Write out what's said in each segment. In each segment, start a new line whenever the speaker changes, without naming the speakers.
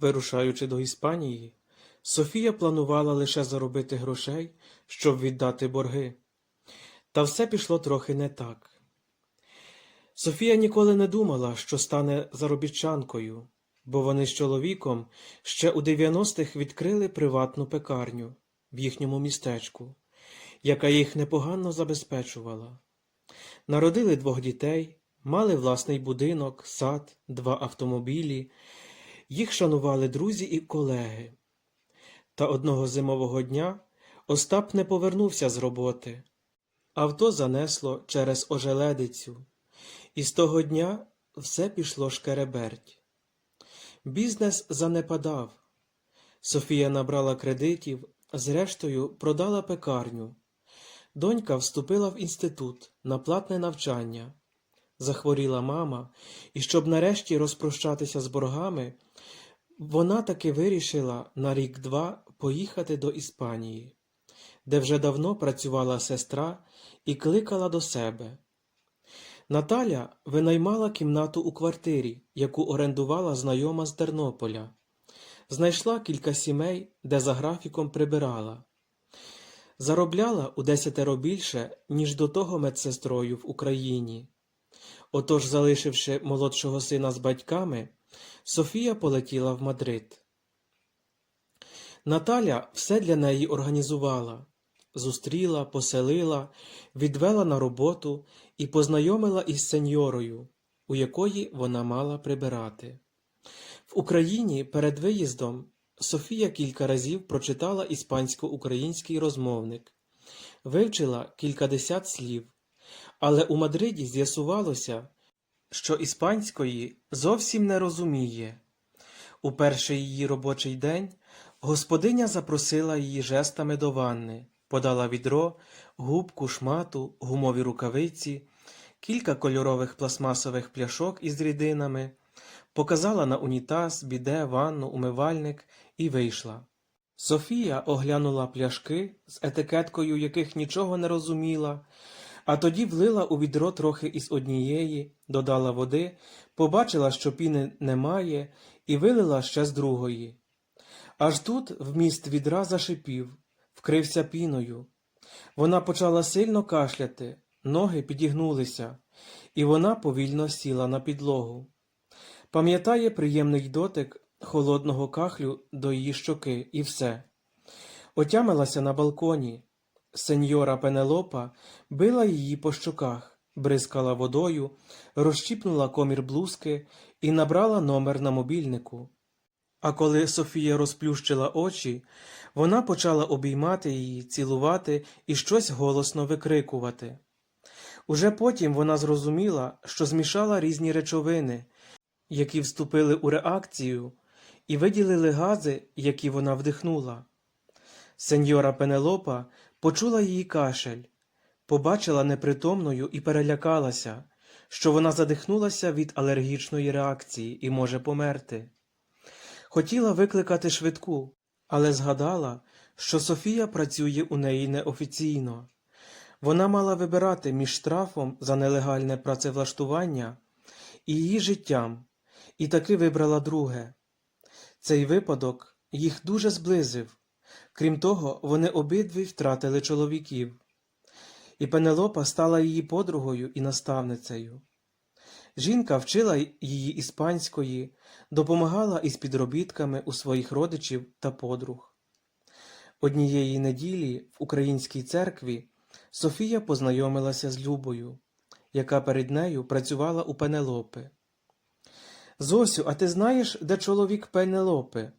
Вирушаючи до Іспанії, Софія планувала лише заробити грошей, щоб віддати борги. Та все пішло трохи не так. Софія ніколи не думала, що стане заробітчанкою, бо вони з чоловіком ще у 90-х відкрили приватну пекарню в їхньому містечку, яка їх непогано забезпечувала. Народили двох дітей, мали власний будинок, сад, два автомобілі. Їх шанували друзі і колеги. Та одного зимового дня Остап не повернувся з роботи. Авто занесло через ожеледицю, і з того дня все пішло шкереберть. Бізнес занепадав. Софія набрала кредитів, зрештою продала пекарню. Донька вступила в інститут на платне навчання. Захворіла мама, і щоб нарешті розпрощатися з боргами, вона таки вирішила на рік-два поїхати до Іспанії, де вже давно працювала сестра і кликала до себе. Наталя винаймала кімнату у квартирі, яку орендувала знайома з Тернополя. Знайшла кілька сімей, де за графіком прибирала. Заробляла у десятеро більше, ніж до того медсестрою в Україні. Отож, залишивши молодшого сина з батьками, Софія полетіла в Мадрид. Наталя все для неї організувала, зустріла, поселила, відвела на роботу і познайомила із сеньорою, у якої вона мала прибирати. В Україні перед виїздом Софія кілька разів прочитала іспансько-український розмовник, вивчила кількадесят слів, але у Мадриді з'ясувалося, що іспанської зовсім не розуміє. У перший її робочий день господиня запросила її жестами до ванни, подала відро, губку, шмату, гумові рукавиці, кілька кольорових пластмасових пляшок із рідинами, показала на унітаз, біде, ванну, умивальник і вийшла. Софія оглянула пляшки, з етикеткою яких нічого не розуміла, а тоді влила у відро трохи із однієї, додала води, побачила, що піни немає, і вилила ще з другої. Аж тут вміст відра зашипів, вкрився піною. Вона почала сильно кашляти, ноги підігнулися, і вона повільно сіла на підлогу. Пам'ятає приємний дотик холодного кахлю до її щоки, і все. Отямилася на балконі. Сеньора Пенелопа била її по щоках, бризкала водою, розщіпнула комір блузки і набрала номер на мобільнику. А коли Софія розплющила очі, вона почала обіймати її, цілувати і щось голосно викрикувати. Уже потім вона зрозуміла, що змішала різні речовини, які вступили у реакцію, і виділили гази, які вона вдихнула. Сеньора Пенелопа почула її кашель, побачила непритомною і перелякалася, що вона задихнулася від алергічної реакції і може померти. Хотіла викликати швидку, але згадала, що Софія працює у неї неофіційно. Вона мала вибирати між штрафом за нелегальне працевлаштування і її життям, і таки вибрала друге. Цей випадок їх дуже зблизив. Крім того, вони обидві втратили чоловіків, і Пенелопа стала її подругою і наставницею. Жінка вчила її іспанської, допомагала із підробітками у своїх родичів та подруг. Однієї неділі в українській церкві Софія познайомилася з Любою, яка перед нею працювала у Пенелопи. Зосю, а ти знаєш, де чоловік Пенелопи?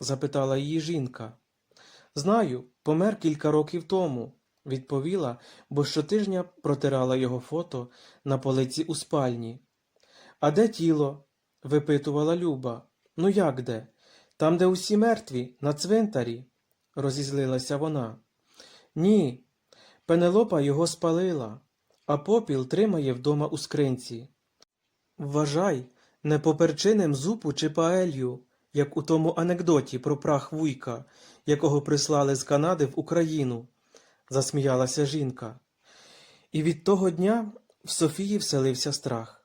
запитала її жінка. Знаю, помер кілька років тому, відповіла, бо щотижня протирала його фото на полиці у спальні. А де тіло? випитувала Люба. Ну як де? Там, де усі мертві, на цвинтарі, розізлилася вона. Ні, Пенелопа його спалила, а попіл тримає вдома у скринці. Вважай, не поперчиним зупу чи паелью, як у тому анекдоті про прах вуйка, якого прислали з Канади в Україну, засміялася жінка. І від того дня в Софії вселився страх.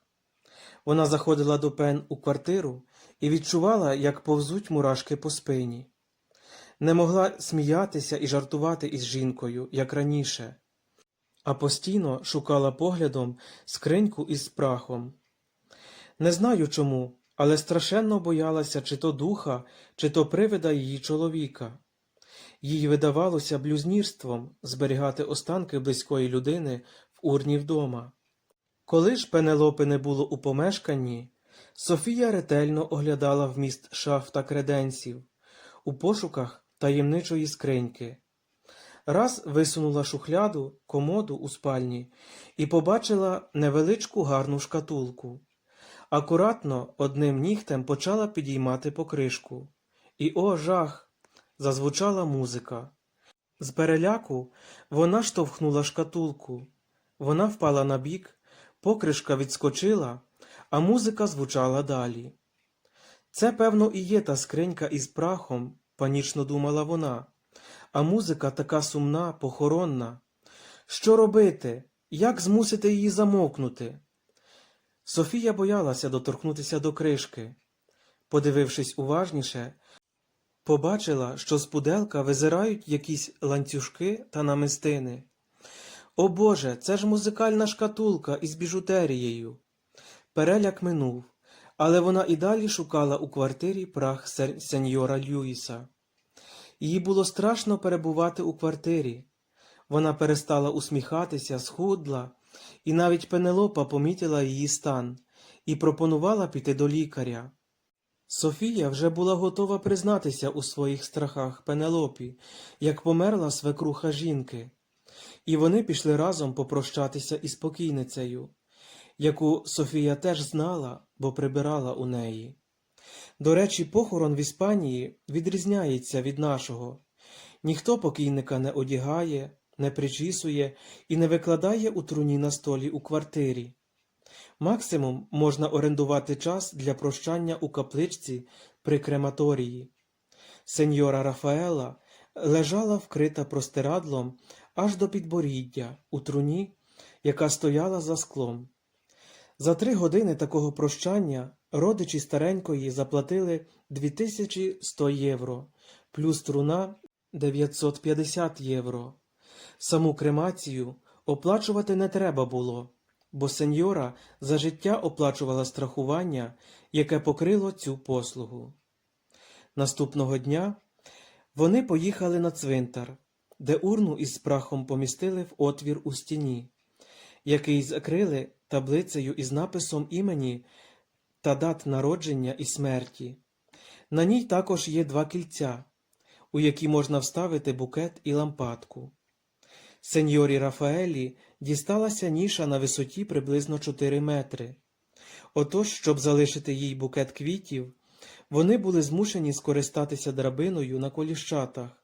Вона заходила до Пен у квартиру і відчувала, як повзуть мурашки по спині. Не могла сміятися і жартувати із жінкою, як раніше, а постійно шукала поглядом скриньку із прахом. Не знаю чому, але страшенно боялася чи то духа, чи то привида її чоловіка. Їй видавалося блюзнірством зберігати останки близької людини в урні вдома. Коли ж Пенелопи не було у помешканні, Софія ретельно оглядала вміст шаф та креденсів у пошуках таємничої скриньки. Раз висунула шухляду, комоду у спальні і побачила невеличку гарну шкатулку. Акуратно одним нігтем почала підіймати покришку. І о, жах! Зазвучала музика. З переляку вона штовхнула шкатулку. Вона впала на бік, покришка відскочила, а музика звучала далі. Це, певно, і є та скринька із прахом, панічно думала вона, а музика така сумна, похоронна. Що робити? Як змусити її замовкнути? Софія боялася доторкнутися до кришки. Подивившись уважніше, побачила, що з пуделка визирають якісь ланцюжки та намистини. О Боже, це ж музикальна шкатулка із біжутерією. Переляк минув, але вона і далі шукала у квартирі прах сеньора Льюіса. Їй було страшно перебувати у квартирі. Вона перестала усміхатися, схудла, і навіть Пенелопа помітила її стан і пропонувала піти до лікаря. Софія вже була готова признатися у своїх страхах Пенелопі, як померла свекруха жінки, і вони пішли разом попрощатися із покійницею, яку Софія теж знала, бо прибирала у неї. До речі, похорон в Іспанії відрізняється від нашого. Ніхто покійника не одягає, не причісує і не викладає у труні на столі у квартирі. Максимум можна орендувати час для прощання у капличці при крематорії. Сеньора Рафаела лежала вкрита простирадлом аж до підборіддя у труні, яка стояла за склом. За три години такого прощання родичі старенької заплатили 2100 євро, плюс труна 950 євро. Саму кремацію оплачувати не треба було, бо сеньора за життя оплачувала страхування, яке покрило цю послугу. Наступного дня вони поїхали на цвинтар, де урну із прахом помістили в отвір у стіні, який закрили таблицею із написом імені та дат народження і смерті. На ній також є два кільця, у які можна вставити букет і лампадку. Сеньорі Рафаелі дісталася ніша на висоті приблизно 4 метри. Отож, щоб залишити їй букет квітів, вони були змушені скористатися драбиною на коліщатах,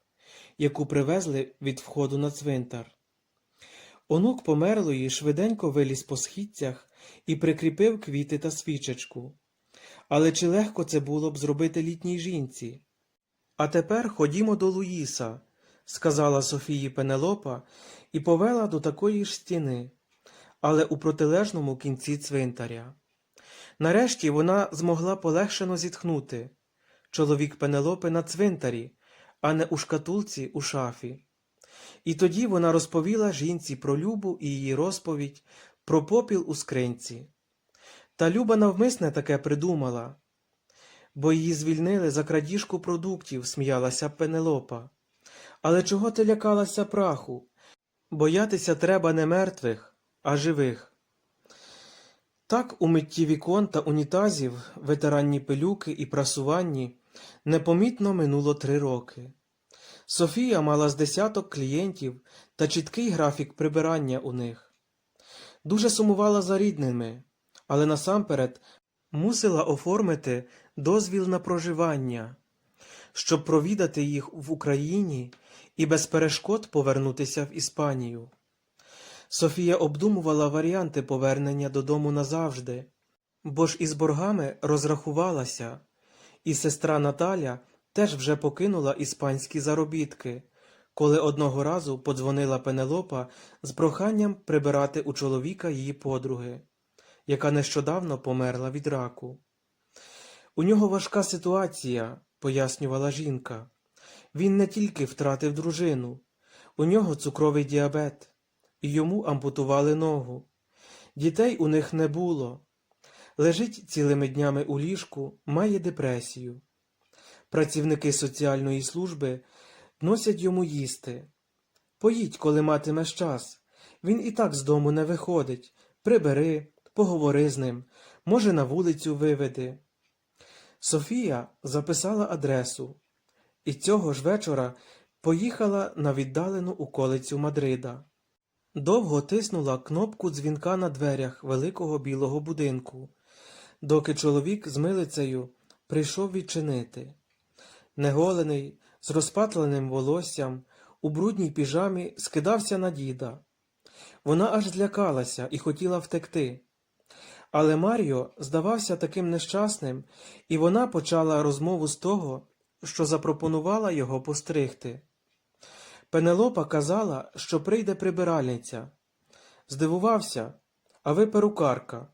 яку привезли від входу на цвинтар. Онук померлої швиденько виліз по східцях і прикріпив квіти та свічечку. Але чи легко це було б зробити літній жінці? А тепер ходімо до Луїса, сказала Софії Пенелопа і повела до такої ж стіни, але у протилежному кінці цвинтаря. Нарешті вона змогла полегшено зітхнути. Чоловік Пенелопи на цвинтарі, а не у шкатулці у шафі. І тоді вона розповіла жінці про Любу і її розповідь про попіл у скринці. Та Люба навмисне таке придумала, бо її звільнили за крадіжку продуктів, сміялася Пенелопа. Але чого ти лякалася праху? Боятися треба не мертвих, а живих. Так у митті вікон та унітазів, ветеранні пилюки і прасуванні непомітно минуло три роки. Софія мала з десяток клієнтів та чіткий графік прибирання у них. Дуже сумувала за рідними, але насамперед мусила оформити дозвіл на проживання, щоб провідати їх в Україні і без перешкод повернутися в Іспанію. Софія обдумувала варіанти повернення додому назавжди, бо ж із боргами розрахувалася, і сестра Наталя теж вже покинула іспанські заробітки, коли одного разу подзвонила Пенелопа з проханням прибирати у чоловіка її подруги, яка нещодавно померла від раку. У нього важка ситуація, пояснювала жінка. Він не тільки втратив дружину, у нього цукровий діабет, і йому ампутували ногу. Дітей у них не було. Лежить цілими днями у ліжку, має депресію. Працівники соціальної служби носять йому їсти. Поїдь, коли матимеш час. Він і так з дому не виходить. Прибери, поговори з ним, може, на вулицю виведи. Софія записала адресу і цього ж вечора поїхала на віддалену околицю Мадрида. Довго тиснула кнопку дзвінка на дверях великого білого будинку, доки чоловік з милицею прийшов відчинити. Неголений, з розпатленим волоссям, у брудній піжамі скидався на діда. Вона аж злякалася і хотіла втекти. Але Маріо здавався таким нещасним, і вона почала розмову з того, що запропонувала його постригти. Пенелопа казала, що прийде прибиральниця. Здивувався, а ви перукарка.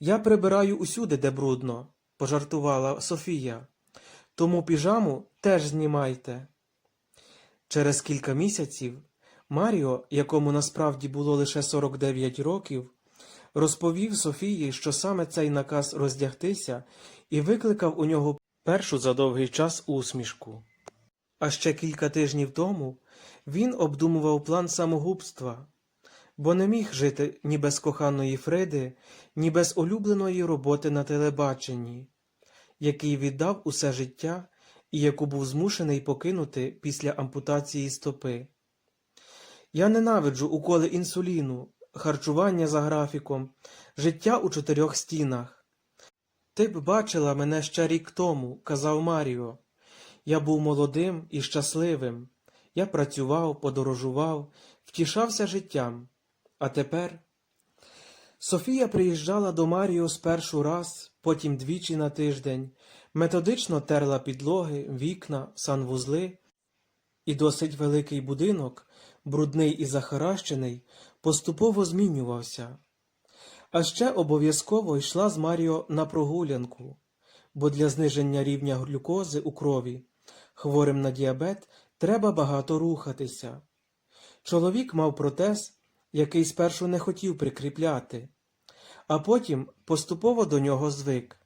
Я прибираю усюди, де брудно, пожартувала Софія. Тому піжаму теж знімайте. Через кілька місяців Маріо, якому насправді було лише 49 років, розповів Софії, що саме цей наказ роздягтися, і викликав у нього першу за довгий час усмішку. А ще кілька тижнів тому він обдумував план самогубства, бо не міг жити ні без коханої Фриди, ні без улюбленої роботи на телебаченні, який віддав усе життя і яку був змушений покинути після ампутації стопи. Я ненавиджу уколи інсуліну, харчування за графіком, життя у чотирьох стінах. Ти б бачила мене ще рік тому, казав Маріо. Я був молодим і щасливим. Я працював, подорожував, втішався життям. А тепер. Софія приїжджала до Маріо спершу раз, потім двічі на тиждень, методично терла підлоги, вікна, санвузли, і досить великий будинок, брудний і захаращений, поступово змінювався. А ще обов'язково йшла з Маріо на прогулянку, бо для зниження рівня глюкози у крові хворим на діабет треба багато рухатися. Чоловік мав протез, який спершу не хотів прикріпляти, а потім поступово до нього звик.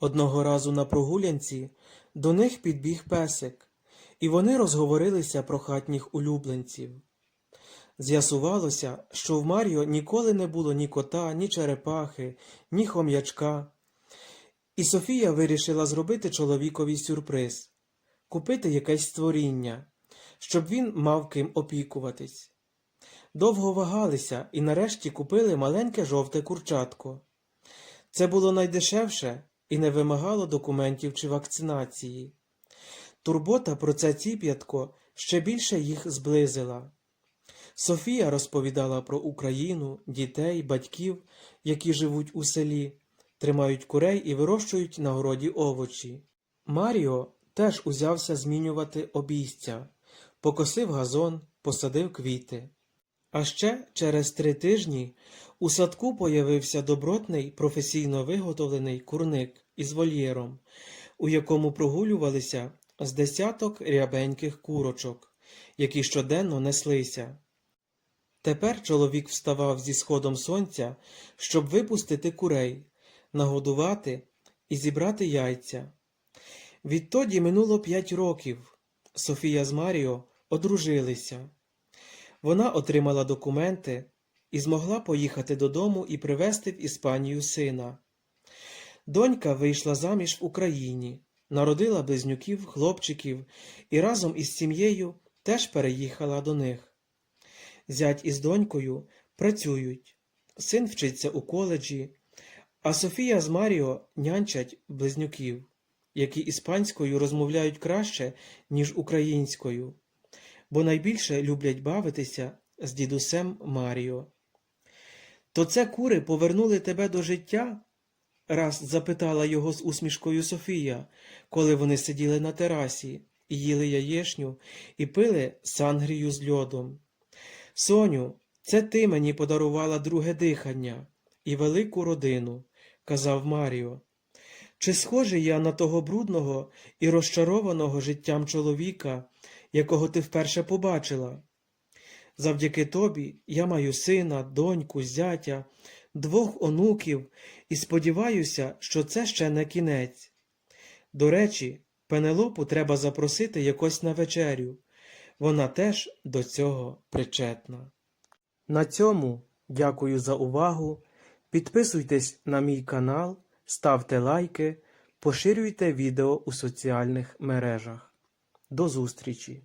Одного разу на прогулянці до них підбіг песик, і вони розговорилися про хатніх улюбленців. З'ясувалося, що в Маріо ніколи не було ні кота, ні черепахи, ні хом'ячка. І Софія вирішила зробити чоловікові сюрприз купити якесь створіння, щоб він мав ким опікуватись. Довго вагалися і нарешті купили маленьке жовте курчатко. Це було найдешевше і не вимагало документів чи вакцинації. Турбота про це ціп'ятко ще більше їх зблизила. Софія розповідала про Україну, дітей, батьків, які живуть у селі, тримають курей і вирощують на городі овочі. Маріо теж узявся змінювати обійстя, покосив газон, посадив квіти. А ще через три тижні у садку появився добротний професійно виготовлений курник із вольєром, у якому прогулювалися з десяток рябеньких курочок, які щоденно неслися. Тепер чоловік вставав зі сходом сонця, щоб випустити курей, нагодувати і зібрати яйця. Відтоді минуло п'ять років. Софія з Маріо одружилися. Вона отримала документи і змогла поїхати додому і привезти в Іспанію сина. Донька вийшла заміж в Україні, народила близнюків, хлопчиків і разом із сім'єю теж переїхала до них. Зять із донькою працюють, син вчиться у коледжі, а Софія з Маріо нянчать близнюків, які іспанською розмовляють краще, ніж українською, бо найбільше люблять бавитися з дідусем Маріо. То це кури повернули тебе до життя? раз запитала його з усмішкою Софія, коли вони сиділи на терасі, і їли яєшню і пили сангрію з льодом. Соню, це ти мені подарувала друге дихання і велику родину, казав Маріо. Чи схожий я на того брудного і розчарованого життям чоловіка, якого ти вперше побачила? Завдяки тобі я маю сина, доньку, зятя, двох онуків і сподіваюся, що це ще не кінець. До речі, Пенелопу треба запросити якось на вечерю. Вона теж до цього причетна. На цьому дякую за увагу. Підписуйтесь на мій канал, ставте лайки, поширюйте відео у соціальних мережах. До зустрічі!